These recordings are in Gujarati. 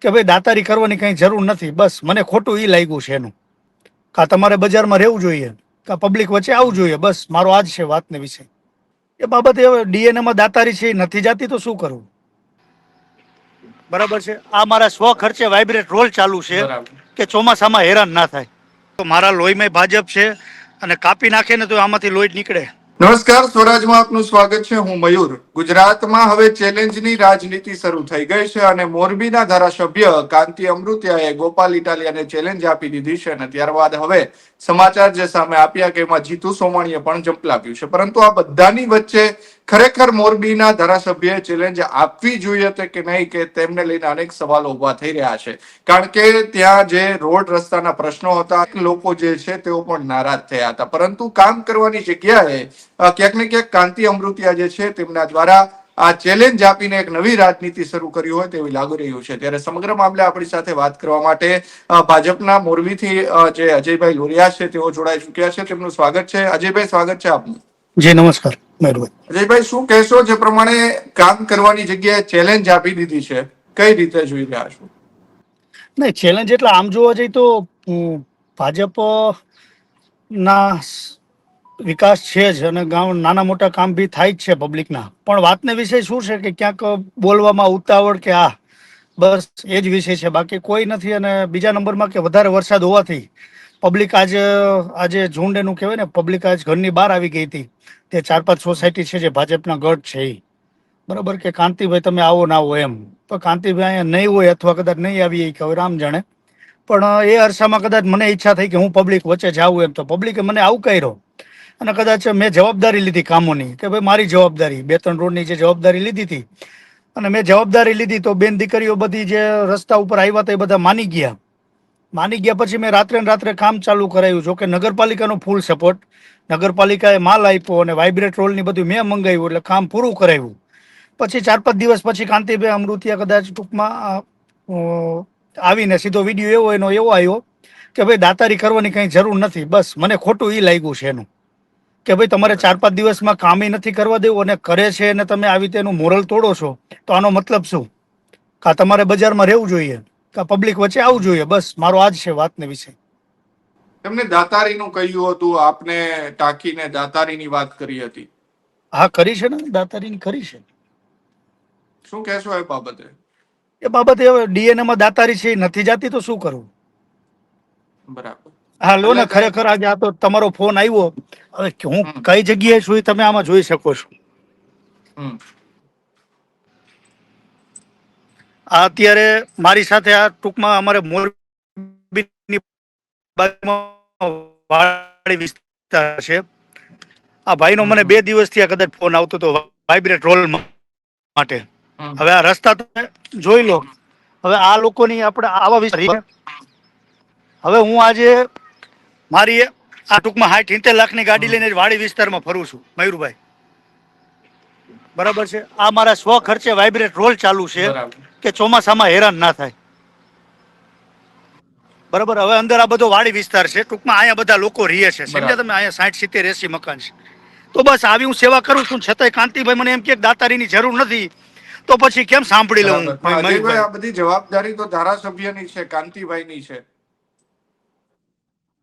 કે ભાઈ દાતારી કરવાની કંઈ જરૂર નથી બસ. મને ખોટું એ લાગ્યું છે એનું. કા તમારે બજારમાં રહેવું જોઈએ કાં પબ્લિક વચ્ચે આવવું જોઈએ બસ. મારો આ જ છે વાતને વિશે. એ બાબતે હવે ડીએનએમાં દાતારી છે નથી જાતી તો શું કરવું બરાબર છે? આ મારા સ્વ ખર્ચે વાઇબ્રેટ રોલ ચાલુ છે કે ચોમાસામાં હેરાન ના થાય. તો મારા લોહીમાં ભાજપ છે અને કાપી નાખે ને તો આમાંથી લોહી નીકળે. નમસ્કાર, સ્વરાજમાં આપનું સ્વાગત છે. હું મયુર. ગુજરાતમાં હવે ચેલેન્જની રાજનીતિ શરૂ થઈ ગઈ છે અને મોરબીના ધારાસભ્ય કાંતિ અમૃતિયાએ ગોપાલ ઇટાલિયાને ચેલેન્જ આપી દીધી છે અને ત્યારબાદ હવે સમાચાર જે સામે આપ્યા કે એમાં જીતુ સોમાણીએ પણ ઝંપલાવ્યું છે. પરંતુ આ બધાની વચ્ચે ખરેખર મોરબીના ધારાસભ્યએ ચેલેન્જ આપવી જોઈએ તે કે નહીં કે તેમને લઈને અનેક સવાલો ઊભા થઈ રહ્યા છે. કારણ કે ત્યાં જે રોડ રસ્તાના પ્રશ્નો હતા લોકો જે છે તેઓ પણ નારાજ થયા હતા. પરંતુ કામ કરવાની જગ્યાએ ક્યાંક ને ક્યાંક કાંતિ અમૃતિયા જે છે તેમના દ્વારા આ ચેલેન્જ આપીને એક નવી રાજનીતિ શરૂ કરી હોય તેવી લાગી રહ્યું છે. ત્યારે સમગ્ર મામલે આપણી સાથે વાત કરવા માટે ભાજપના મોરબીથી જે અજયભાઈ લોરિયા છે તેઓ જોડાઈ ચુક્યા છે. તેમનું સ્વાગત છે. અજયભાઈ સ્વાગત છે આપનું. જી નમસ્કાર અજયભાઈ શું કહેશો જે પ્રમાણે કામ કરવાની જગ્યાએ ચેલેન્જ આપી દીધી છે? કઈ રીતે જોઈ રહ્યા છો? નહીં ચેલેન્જ એટલે આમ જોવા જઈએ તો ભાજપ ના વિકાસ છે જ અને ગામ નાના મોટા કામ બી થાય જ છે પબ્લિકના પણ વાતને વિષય શું છે કે ક્યાંક બોલવામાં ઉતાવળ કે આ, બસ એ જ વિષય છે. બાકી કોઈ નથી અને બીજા નંબરમાં કે વધારે વરસાદ હોવાથી પબ્લિક આજ, આજે ઝુંડ એનું કહેવાય ને પબ્લિક આજ ઘરની બહાર આવી ગઈ હતી. તે ચાર પાંચ સોસાયટી છે જે ભાજપના ગઢ છે એ બરાબર કે કાંતિભાઈ તમે આવો ના આવો એમ. તો કાંતિભાઈ અહીંયા નહીં હોય અથવા કદાચ નહીં આવી એ કહેવાય હવે રામ જાણે. પણ એ અરસામાં કદાચ મને ઈચ્છા થઈ કે હું પબ્લિક વચ્ચે જાઉં એમ. તો પબ્લિકે મને આવકાર્યો અને કદાચ મેં જવાબદારી લીધી કામોની કે ભાઈ મારી જવાબદારી, બે ત્રણ રોડની જે જવાબદારી લીધી હતી, અને મેં જવાબદારી લીધી તો બેન દીકરીઓ બધી જે રસ્તા ઉપર આવ્યા હતા એ બધા માની ગયા. માની ગયા પછી મેં રાત્રે રાત્રે કામ ચાલુ કરાયું. જો કે નગરપાલિકાનો ફૂલ સપોર્ટ નગરપાલિકાએ માલ આપ્યો અને વાઇબ્રેટ રોલની બધું મેં મંગાવ્યું એટલે કામ પૂરું કરાવ્યું પછી ચાર પાંચ દિવસ પછી કાંતિભાઈ અમૃતિયા કદાચ ટૂંકમાં આવીને સીધો વીડિયો એવો એનો એવો આવ્યો કે ભાઈ દાતારી કરવાની કંઈ જરૂર નથી. બસ મને ખોટું એ લાગ્યું છે એનું. કે ભાઈ તમારે ચાર પાંચ દિવસમાં કામે નથી કરવા દેવું અને કરે છે અને તમે આવી રીતે એનું મોરલ તોડો છો તો આનો મતલબ શું? કા તમારે બજારમાં રહેવું જોઈએ? કા પબ્લિક વચ્ચે આવવું જોઈએ? બસ મારો આ જ છે વાતને વિશે. તમને દાતારીનું કહ્યું હતું આપને ટાંકીને દાતારીની વાત કરી હતી. હા કરી છે ને દાતારીની કરી છે. શું કહેશો એ બાબતે? એ બાબતે હવે ડીએનએમાં દાતારી છે નથી જાતી તો શું કરવું બરાબર. હા લો ને ખરેખર આજે આ તો તમારો ફોન આવ્યો. હવે હું કઈ જગ્યાએ છું તમે આમાં જોઈ શકો છો. આ અત્યારે મારી સાથે આ ટૂંકમાં અમારે મોરબીની વાડી વિસ્તાર છે. આ ભાઈનો મને બે દિવસથી આ કદાચ ફોન આવતો હતો વાઇબ્રેટ રોલ માટે. હવે આ રસ્તા તમે જોઈ લો. હવે આ લોકોની આપણે આવા વિસ્તાર હવે હું આજે મારી આ ટૂંકમાં સાઠ ઇંતેર લાખની ગાડી લઈને વાડી વિસ્તારમાં ફરું છું મયુરભાઈ. બરાબર છે? આ મારા સ્વ ખર્ચે વાઇબ્રેટ રોલ ચાલુ છે કે ચોમાસામાં હેરાન ના થાય. બરાબર? હવે અંદર આ બધો વાડી વિસ્તાર છે ટૂંકમાં અહીંયા બધા લોકો રહીએ છે. સમજ્યા તમે? અહીંયા સાઠ સિત્તેર એસી મકાન છે. તો બસ આવી હું સેવા કરું છું છતાંય કાંતિભાઈ મને એમ કે દાતારીની જરૂર નથી તો પછી કેમ સાંભળી લઉં? બધી જવાબદારી તો ધારાસભ્યની છે કાંતિભાઈની છે.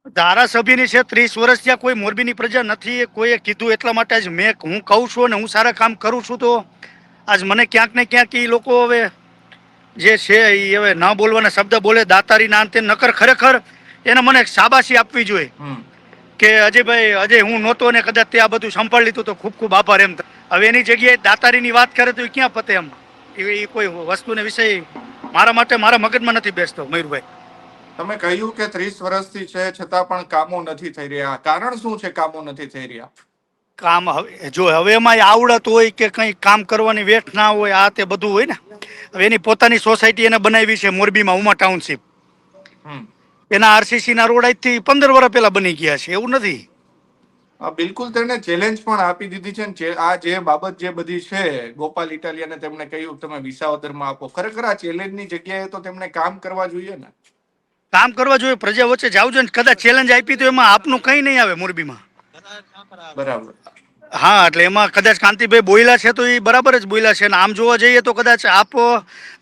ધારાસભ્યની છે ત્રીસ વર્ષ ત્યાં કોઈ મોરબીની પ્રજા નથી કોઈએ કીધું એટલા માટે જ મેં હું કહું છું અને હું સારા કામ કરું છું તો આજ મને ક્યાંક ને ક્યાંક એ લોકો હવે જે છે એ હવે ના બોલવાના શબ્દ બોલે દાતારી ના અંતે નકર ખરેખર એને મને શાબાશી આપવી જોઈએ. કે અજયભાઈ અજય હું નહોતો ને કદાચ તે આ બધું સંભાળી લીધું તો ખૂબ ખૂબ આભાર એમ. હવે એની જગ્યાએ દાતારીની વાત કરે તો એ ક્યાં પતે એમ? એ એ કોઈ વસ્તુને વિષય મારા માટે મારા મગજમાં નથી બેસતો મયુરભાઈ. તમે કહ્યું કે ત્રીસ વર્ષથી છે છતાં પણ કામો નથી થઈ રહ્યા. કારણ શું છે કામો નથી થઈ રહ્યા? કામ હવે જો હવે એમાં આવડત હોય કે કંઈ કામ કરવાની વેઠ ના હોય આ તે બધું હોય ને. હવે એની પોતાની સોસાયટી એને બનાવી છે મોરબીમાં ઉમા ટાઉનશીપ. એના આરસીસી ના રોડ આજથી પંદર વર્ષ પહેલા બની ગયા છે એવું નથી. બિલકુલ તેને ચેલેન્જ પણ આપી દીધી છે ને આ જે બાબત જે બધી છે ગોપાલ ઇટાલિયાને તેમણે કહ્યું તમે વિસાવદરમાં આપો. ખરેખર આ ચેલેન્જની જગ્યાએ તો તેમણે કામ કરવા જોઈએ ને. કામ કરવા જોઈએ પ્રજા વચ્ચે જાવું જોઈએ કદાચ ચેલેન્જ આપી તો એમાં આપનું કંઈ નહીં આવે મોરબીમાં. બરાબર. હા એટલે એમાં કદાચ કાંતિભાઈ બોયલા છે તો એ બરાબર જ બોયલા છે. અને આમ જોવા જઈએ તો કદાચ આપ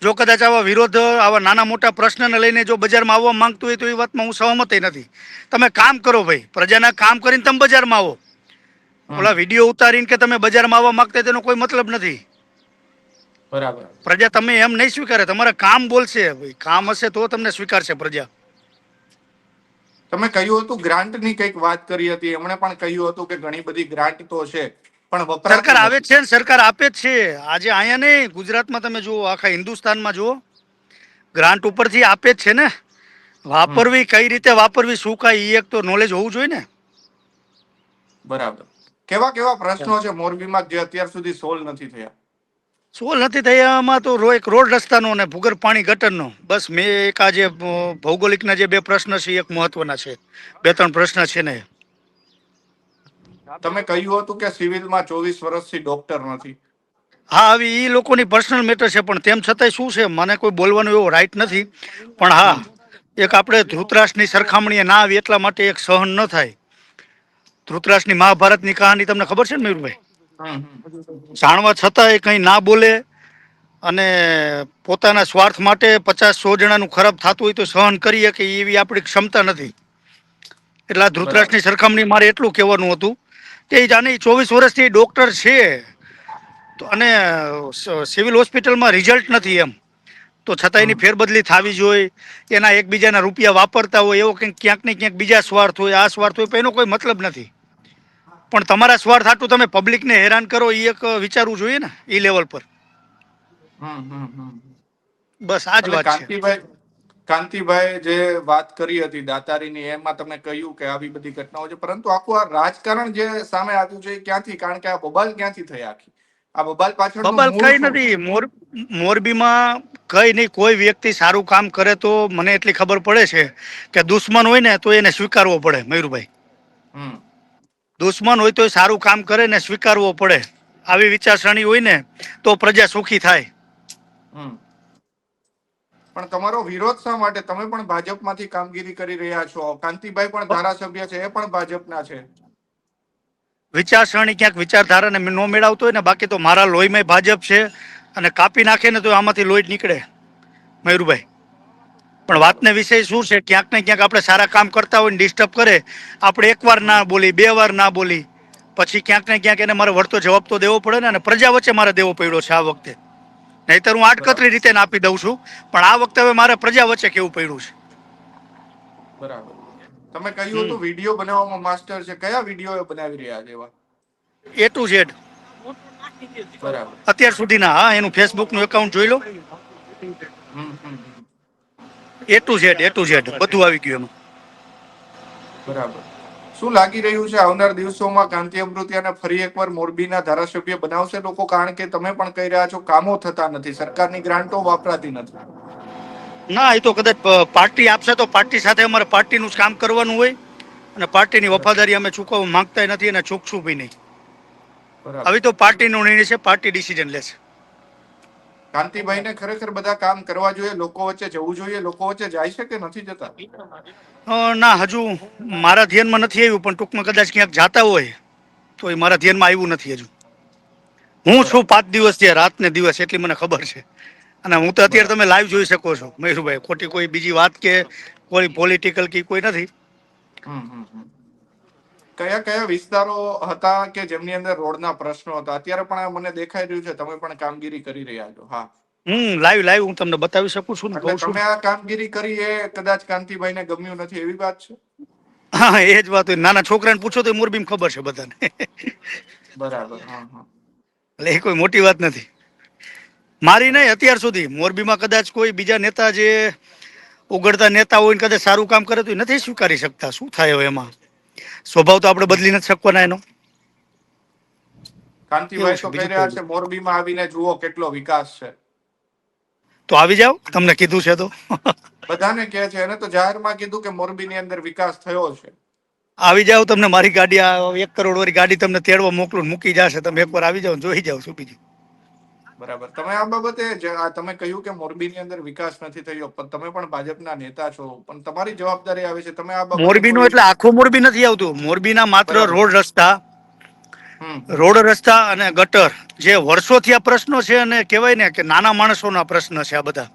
જો કદાચ આવા વિરોધ આવા નાના મોટા પ્રશ્નને લઈને જો બજારમાં આવવા માંગતું હોય તો એ વાતમાં હું સહમત નથી. તમે કામ કરો ભાઈ. પ્રજાના કામ કરીને તમે બજારમાં આવો. ઓલા વીડિયો ઉતારીને કે તમે બજારમાં આવવા માંગતા તેનો કોઈ મતલબ નથી. બરાબર. પ્રજા તમે એમ નહીં સ્વીકારે. તમારા કામ બોલશે. ભાઈ કામ હશે તો તમને સ્વીકારશે પ્રજા. તમે કહ્યું હતું ગ્રાન્ટની કંઈક વાત કરી હતી. એમણે પણ કહ્યું હતું કે ઘણી બધી ગ્રાન્ટ તો છે પણ વપરાતી સરકાર આવે છે ને સરકાર આપે જ છે. આજે અહીંયા નહીં ગુજરાતમાં તમે જુઓ આખા હિન્દુસ્તાનમાં જુઓ. ગ્રાન્ટ ઉપરથી આપે જ છે ને. વાપરવી કઈ રીતે વાપરવી શું કાંઈ એ એક તો નોલેજ હોવું જોઈએ ને. બરાબર. કેવા કેવા પ્રશ્નો છે મોરબીમાં જે અત્યાર સુધી સોલ્વ નથી થયા? સોલ નથી થયામાં તો રો એક રોડ રસ્તાનો ને ભૂગર્ભ પાણી ગટરનો. બસ મેં એક આ જે ભૌગોલિકના જે બે પ્રશ્ન છે એક મહત્વના છે. બે ત્રણ પ્રશ્ન છે ને. તમે કહ્યું હતું કે સિવિલમાં ચોવીસ વર્ષથી ડોક્ટર નથી. હા આવી એ લોકોની પર્સનલ મેટર છે પણ તેમ છતાંય શું છે? મને કોઈ બોલવાનો એવો રાઈટ નથી. પણ હા એક આપણે ધૃતરાષ્ટ્રની સરખામણીએ ના આવી એટલા માટે એક સહન ન થાય. ધૃતરાષ્ટ્રની મહાભારતની કહાની તમને ખબર છે ને મયુરભાઈ જાણવા છતાંય કંઈ ના બોલે અને પોતાના સ્વાર્થ માટે પચાસ સો જણાનું ખરાબ થતું હોય તો સહન કરીએ કે એવી આપણી ક્ષમતા નથી. એટલે આ ધૃતરાષ્ટ્રની સરખામણી મારે એટલું કહેવાનું હતું કે એ જાણે ચોવીસ વર્ષથી ડૉક્ટર છે. તો અને સિવિલ હોસ્પિટલમાં રિઝલ્ટ નથી એમ. તો છતાં એની ફેરબદલી થવી જોઈએ. એના એકબીજાના રૂપિયા વાપરતા હોય એવો કંઈક ક્યાંક ને ક્યાંક બીજા સ્વાર્થ હોય આ સ્વાર્થ હોય એનો કોઈ મતલબ નથી. પણ તમારા સ્વાર્થ આટલું તમે પબ્લિકને હેરાન કરો એ એક વિચારવું જોઈએ ને એ લેવલ પર. હમ, હમ, હમ. બસ આ જ વાત છે. કાંતિભાઈ કાંતિભાઈ જે વાત કરી હતી દાતારીની એમાં તમે કહ્યું કે આવી બધી ઘટનાઓ છે પરંતુ આખું આ રાજકારણ જે સામે આવ્યું છે એ ક્યાંથી? કારણ કે આ બબાલ ક્યાંથી થઈ આખી? આ બબાલ પાછળ બબાલ કઈ નથી મોર મોરબીમાં કઈ નહીં કોઈ વ્યક્તિ સારું કામ કરે તો મને એટલી ખબર પડે છે કે દુશ્મન હોય ને તો એને સ્વીકારવો પડે મયુરભાઈ. દુશ્મન હોય તો સારું કામ કરે ને સ્વીકારવો પડે. આવી વિચારસરણી હોય ને તો પ્રજા સુખી થાય. પણ તમારો વિરોધ શા માટે? તમે પણ ભાજપમાંથી કામગીરી કરી રહ્યા છો. કાંતિભાઈ પણ ધારાસભ્ય છે એ પણ ભાજપના છે. વિચારસરણી ક્યાંક વિચારધારાને ન મેળવતો હોય ને બાકી તો મારા લોહીમાં ભાજપ છે અને કાપી નાખે ને તો આમાંથી લોહી નીકળે. મયુરભાઈ. પણ વાતને વિષય શું છે? ક્યાંક ને ક્યાંક આપણે સારા કામ કરતા હોય ને ડિસ્ટર્બ કરે આપણે એકવાર ના બોલી બે વાર ના બોલી પછી ક્યાંક ને ક્યાંક એને મારે વળતો જવાબ તો દેવો પડે ને અને પ્રજા વચ્ચે મારે દેવો પડ્યો છે આ વખતે. નહીતર હું આડકતરી રીતે ના આપી દઉં છું પણ આ વખતે હવે મારે પ્રજા વચ્ચે કેવું પડ્યું છે? બરાબર. તમે કહ્યું હતું વીડિયો બનાવવામાં માસ્ટર છે. કયા વીડિયો બનાવી રહ્યા છે એવા એ ટુ ઝેડ. બરાબર. અત્યાર સુધીના હા એનું ફેસબુકનું એકાઉન્ટ જોઈ લો. A to Z A to Z બધું આવી ગયું એમાં. બરાબર. શું લાગી રહ્યું છે આવનાર દિવસોમાં કાંતિ અમૃતિયાને ફરી એકવાર મોરબીના ધારાસભ્ય બનાવશે? લોકો કારણ કે તમે પણ કહી રહ્યા છો કામો થતા નથી સરકારની ગ્રાન્ટો વાપરાતી નથી. ના એ તો કદાચ પાર્ટી આપશે તો પાર્ટી સાથે અમારે પાર્ટીનું જ કામ કરવાનું હોય. અને પાર્ટીની વફાદારી અમે ચૂકવવા માંગતા નથી અને ચૂકશું બી નહીં હવે તો પાર્ટીનો નિર્ણય છે પાર્ટી ડિસિઝન લેશે. કાંતિભાઈને ખરેખર બધા કામ કરવા જોઈએ લોકો વચ્ચે જવું જોઈએ લોકો વચ્ચે જાય છે કે નથી જતા? ના હજુ મારા ધ્યાનમાં નથી આવ્યું પણ ટૂંકમાં કદાચ ક્યાંક જાતા હોય તો એ મારા ધ્યાનમાં આવ્યું નથી હજુ. હું છું પાંચ દિવસ છે રાત ને દિવસ એટલી મને ખબર છે. અને હું તો અત્યારે તમે લાઈવ જોઈ શકો છો મયુરભાઈ. ખોટી કોઈ બીજી વાત કે કોઈ પોલિટિકલ કે કોઈ નથી. કયા કયા વિસ્તારો હતા કે જેમની અંદર રોડના પ્રશ્નો હતા? અત્યારે પણ મને દેખાઈ રહ્યું છે તમે પણ કામગીરી કરી રહ્યા છો. હા. હમ લાઈવ લાઈવ હું તમને બતાવી શકું છું ને કહું છું. તમે આ કામગીરી કરી એ કદાચ કાંતિભાઈને ગમ્યું નથી એવી વાત છે? હા એ જ વાત હોય. નાના છોકરાને પૂછો તો મોરબીમ ખબર છે બધાને. બરાબર હા હા. એટલે એ કોઈ મોટી વાત નથી. મારી નહીં અત્યાર સુધી. મોરબીમાં કદાચ કોઈ બીજા નેતા જે ઉગડતા નેતા હોય કદાચ સારું કામ કરે તો નથી સ્વીકારી શકતા. શું થાય એમાં? સ્વભાવ તો આપણે બદલી નથી શકવાના એનો. કાંતિભાઈ તો કહી રહ્યા છે મોરબીમાં આવીને જુઓ કેટલો વિકાસ છે. તો આવી જાઓ તમને કીધું છે તો. બધાને કહે છે એને તો જાહેરમાં કીધું કે મોરબીની અંદર વિકાસ થયો છે. આવી જાઓ તમને મારી ગાડી આ એક કરોડ વાળી ગાડી તમને તેડવા મોકલું મૂકી જશે તમે એકવાર આવી જાઓ જોઈ જાઓ શું બીજું. બરાબર. તમે આ બાબતે તમે કહ્યું કે મોરબીની અંદર વિકાસ નથી થયો પણ તમે પણ ભાજપના નેતા છો. પણ તમારી જવાબદારી આવે છે. તમે આ મોરબીનો એટલે આખો મોરબી નથી આવતું. મોરબીના માત્ર રોડ રસ્તા રોડ રસ્તા અને ગટર જે વર્ષોથી આ પ્રશ્નો છે અને કહેવાય ને કે નાના માણસોના પ્રશ્ન છે આ બધા.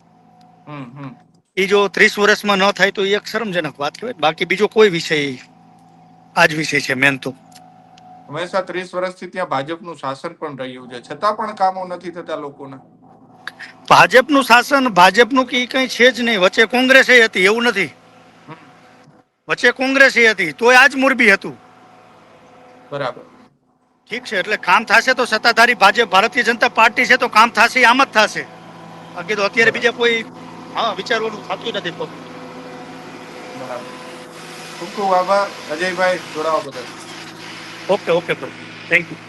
એ જો ત્રીસ વર્ષમાં ન થાય તો એ એક શરમજનક વાત કહેવાય. બાકી બીજો કોઈ વિષય આ વિષય છે મેન તો. હંમેશા ત્રીસ વર્ષથી ત્યાં ભાજપનું શાસન પણ રહ્યું છે. છતાં પણ કામો નથી થતા લોકોના. ભાજપનું શાસન ભાજપનું કે કઈ કંઈ છે જ નહીં. વચ્ચે કોંગ્રેસ હતી એવું નથી. વચ્ચે કોંગ્રેસ હતી તોય આજ મોરબી હતું. બરાબર. ઠીક છે એટલે કામ થશે તો સત્તાધારી ભાજપ ભારતીય જનતા પાર્ટી છે તો કામ થશે આમ જ થશે. બાકી તો અત્યારે બીજા કોઈ હા વિચારવાનું થતું નથી. બરાબર. ખૂબ ખૂબ આભાર. અજયભાઈ જોડાવા બદલ. Ok, ok, sir. Obrigado.